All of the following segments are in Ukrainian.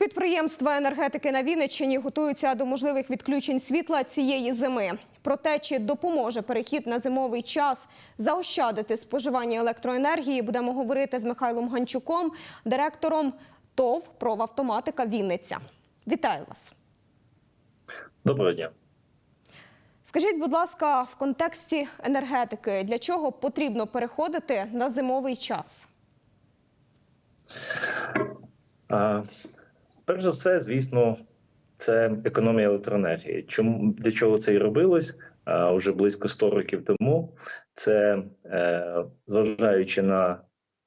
Підприємства енергетики на Вінниччині готуються до можливих відключень світла цієї зими. Про те, чи допоможе перехід на зимовий час заощадити споживання електроенергії, будемо говорити з Михайлом Ганчуком, директором ТОВ «Проавтоматика Вінниця». Вітаю вас. Доброго дня. Скажіть, будь ласка, в контексті енергетики, для чого потрібно переходити на зимовий час? Перш за все, звісно, це економія електроенергії. Чому для чого це і робилось а, вже близько 100 років тому? Це е, зважаючи на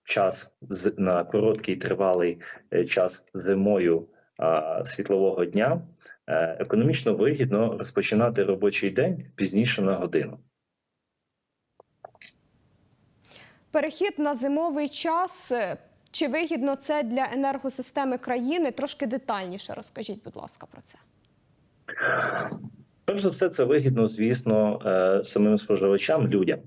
час на короткий тривалий е, час зимою світлового дня, е, економічно вигідно розпочинати робочий день пізніше на годину. Перехід на зимовий час. Чи вигідно це для енергосистеми країни? Трошки детальніше розкажіть, будь ласка, про це. Перш за все, це вигідно, звісно, е, самим споживачам, людям.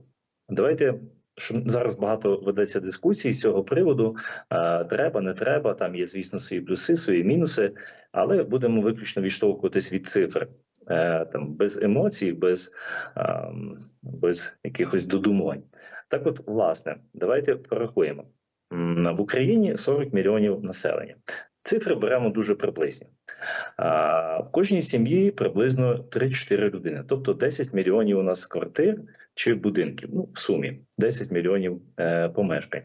Давайте що зараз багато ведеться дискусій з цього приводу. е, Треба, не треба. Там є, звісно, свої плюси, свої мінуси, але будемо виключно відштовхуватись від цифр. Е, Там без емоцій, без, без якихось додумувань. Так, от, власне, давайте порахуємо. В Україні 40 мільйонів населення. Цифри беремо дуже приблизні. В кожній сім'ї приблизно 3-4 людини, тобто 10 мільйонів у нас квартир чи будинків. Ну, в сумі 10 мільйонів е, помешкань.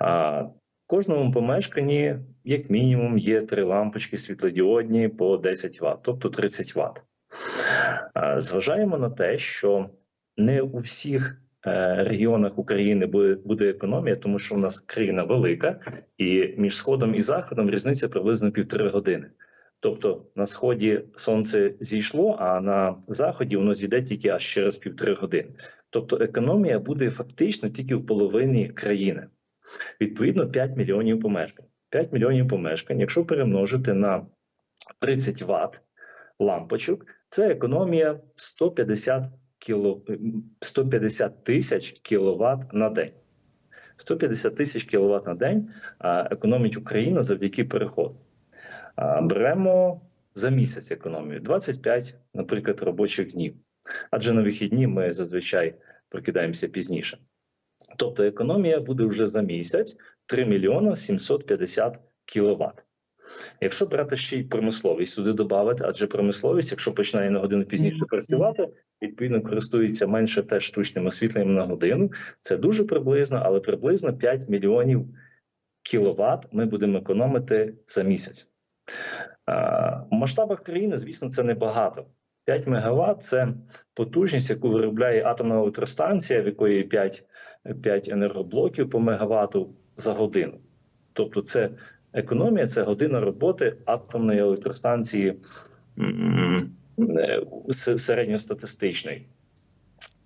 В кожному помешканні, як мінімум, є три лампочки світлодіодні по 10 Вт, тобто 30 Вт. Зважаємо на те, що не у всіх регіонах України буде, буде економія, тому що у нас країна велика, і між сходом і заходом різниця приблизно півтори години. Тобто на сході сонце зійшло, а на заході воно зійде тільки аж через півтори години. Тобто економія буде фактично тільки в половині країни. Відповідно, 5 мільйонів помешкань. 5 мільйонів помешкань, якщо перемножити на 30 Вт лампочок, це економія 150 кіло, 150 тисяч кіловат на день. 150 тисяч кіловат на день економить Україна завдяки переходу. Беремо за місяць економію 25, наприклад, робочих днів. Адже на вихідні ми зазвичай прокидаємося пізніше. Тобто економія буде вже за місяць 3 мільйона 750 кіловат. Якщо брати ще й промисловість сюди додати, адже промисловість, якщо починає на годину пізніше працювати, відповідно користується менше теж штучним освітленням на годину. Це дуже приблизно, але приблизно 5 мільйонів кіловат ми будемо економити за місяць. В масштабах країни, звісно, це небагато. 5 мегаватт – це потужність, яку виробляє атомна електростанція, в якої 5, 5 енергоблоків по мегаватту за годину. Тобто, це економія, це година роботи атомної електростанції е, середньостатистичної.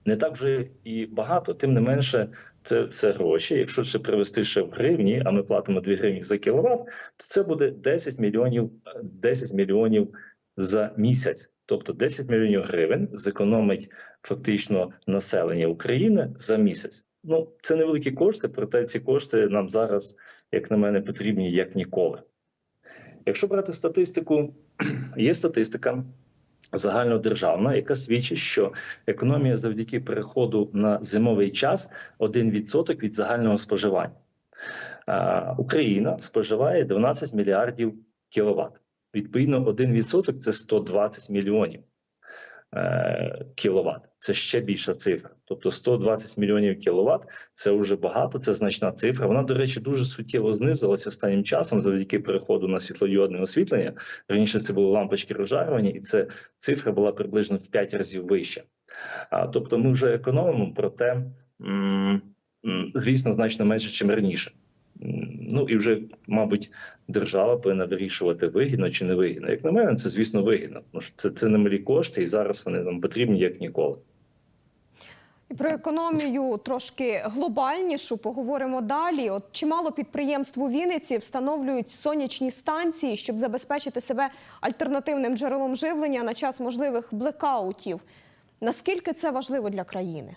Не так вже і багато, тим не менше, це, це гроші. Якщо ще привести ще в гривні, а ми платимо 2 гривні за кіловат, то це буде 10 мільйонів, е, 10 мільйонів за місяць. Тобто 10 мільйонів гривень зекономить фактично населення України за місяць. Ну, це невеликі кошти, проте ці кошти нам зараз, як на мене, потрібні як ніколи. Якщо брати статистику, є статистика загальнодержавна, яка свідчить, що економія завдяки переходу на зимовий час 1% від загального споживання. Україна споживає 12 мільярдів кіловат. Відповідно, 1% – це 120 мільйонів кіловат. Це ще більша цифра. Тобто 120 мільйонів кіловат – це вже багато, це значна цифра. Вона, до речі, дуже суттєво знизилася останнім часом завдяки переходу на світлодіодне освітлення. Раніше це були лампочки розжарювання, і це цифра була приблизно в 5 разів вища. А, тобто ми вже економимо, проте, звісно, значно менше, ніж раніше. Ну і вже, мабуть, держава повинна вирішувати вигідно чи не вигідно. Як на мене, це звісно вигідно. Тому що це, це немалі кошти, і зараз вони нам потрібні як ніколи. І про економію трошки глобальнішу поговоримо далі. От чимало підприємств у Вінниці встановлюють сонячні станції, щоб забезпечити себе альтернативним джерелом живлення на час можливих блекаутів. Наскільки це важливо для країни?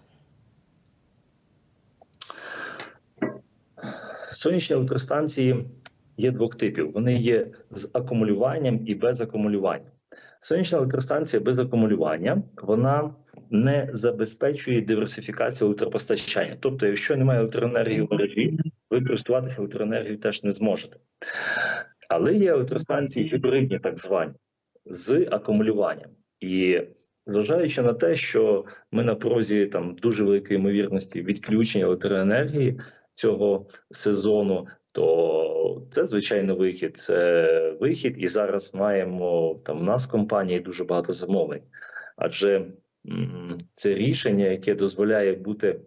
Сонячні електростанції є двох типів: вони є з акумулюванням і без акумулювання. Сонячна електростанція без акумулювання вона не забезпечує диверсифікацію електропостачання. Тобто, якщо немає електроенергії в мережі, ви користуватися електроенергією теж не зможете. Але є електростанції гібридні, так звані, з акумулюванням. І зважаючи на те, що ми на прозі там дуже великої ймовірності відключення електроенергії цього сезону, то це звичайно вихід. Це вихід, і зараз маємо там у нас в компанії дуже багато замовлень, адже це рішення, яке дозволяє бути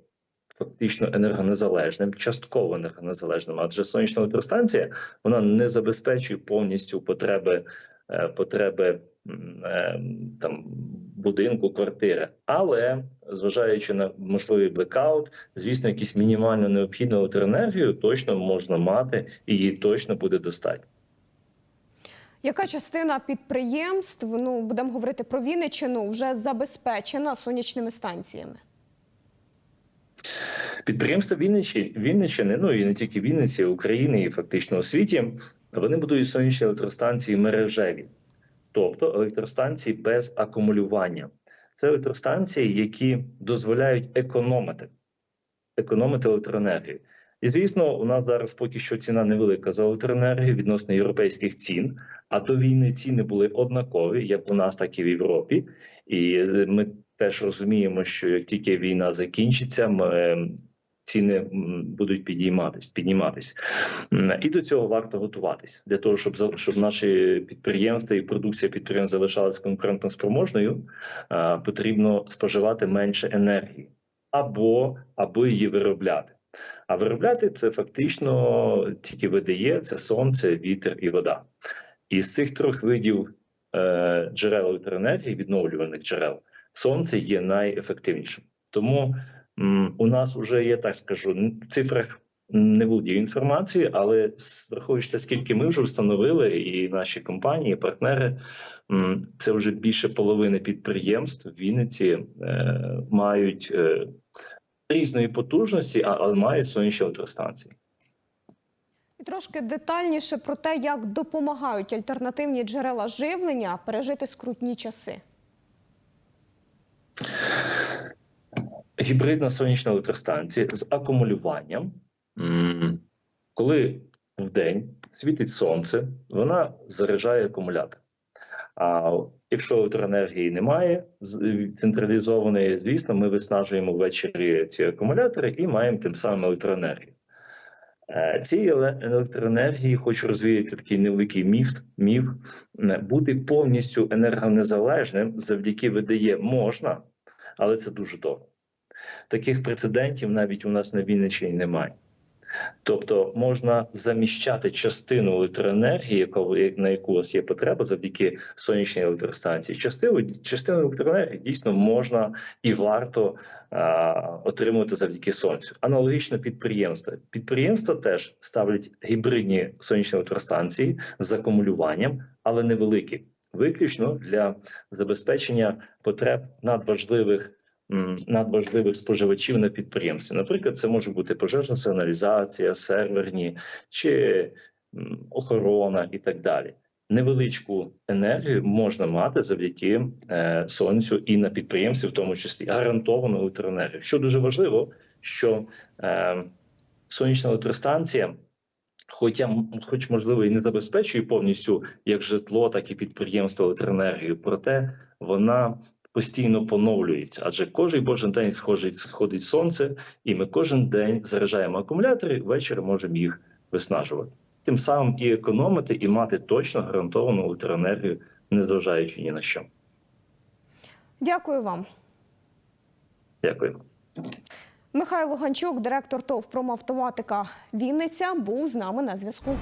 фактично енергонезалежним, частково енергонезалежним, адже сонячна електростанція вона не забезпечує повністю потреби е, потреби там будинку, квартири. Але зважаючи на можливий блекаут, звісно, якусь мінімально необхідну електроенергію точно можна мати, і її точно буде достатньо. Яка частина підприємств, ну будемо говорити про Вінниччину, вже забезпечена сонячними станціями? Підприємства Вінниччини, ну і не тільки Вінниці, України і фактично у світі, вони будують сонячні електростанції мережеві, тобто електростанції без акумулювання. Це електростанції, які дозволяють економити, економити електроенергію. І звісно, у нас зараз поки що ціна невелика за електроенергію відносно європейських цін. А до війни ціни були однакові, як у нас, так і в Європі. І е, ми теж розуміємо, що як тільки війна закінчиться, ми, е, ціни будуть підійматись, підніматись. І до цього варто готуватись для того, щоб щоб наші підприємства і продукція підприємств залишалась конкурентоспроможною, потрібно споживати менше енергії або або її виробляти. А виробляти це фактично тільки видає це сонце, вітер і вода. І з цих трьох видів е, джерел електроенергії, відновлюваних джерел, сонце є найефективнішим. Тому у нас вже є, так скажу, в цифрах не володію інформацією, але враховуючи те, скільки ми вже встановили, і наші компанії, і партнери, це вже більше половини підприємств в Вінниці е, мають е, різної потужності, але мають сонячні електростанції. І трошки детальніше про те, як допомагають альтернативні джерела живлення пережити скрутні часи. Гібридна сонячна електростанція з акумулюванням. Коли в день світить сонце, вона заряджає акумулятор. А якщо електроенергії немає централізованої, звісно, ми виснажуємо ввечері ці акумулятори і маємо тим самим електроенергію. Е, еле- електроенергії хочу розвіяти такий невеликий міф, міф е, бути повністю енергонезалежним завдяки ВДЄ можна, але це дуже довго. Таких прецедентів навіть у нас на Вінниччині немає. Тобто можна заміщати частину електроенергії, на яку у вас є потреба, завдяки сонячній електростанції. Частину, частину електроенергії дійсно можна і варто а, отримувати завдяки сонцю. Аналогічно підприємства. Підприємства теж ставлять гібридні сонячні електростанції з акумулюванням, але невеликі, виключно для забезпечення потреб надважливих надважливих споживачів на підприємстві. Наприклад, це може бути пожежна сигналізація, серверні чи охорона і так далі. Невеличку енергію можна мати завдяки е, сонцю і на підприємстві, в тому числі гарантовану електроенергію. Що дуже важливо, що е, сонячна електростанція. Хоча, хоч можливо, і не забезпечує повністю як житло, так і підприємство електроенергію, проте вона постійно поновлюється, адже кожен божий день сходить, сходить сонце, і ми кожен день заряджаємо акумулятори, ввечері можемо їх виснажувати. Тим самим і економити, і мати точно гарантовану електроенергію, незважаючи ні на що. Дякую вам. Дякую. Михайло Ганчук, директор ТОВ «Промавтоматика Вінниця, був з нами на зв'язку.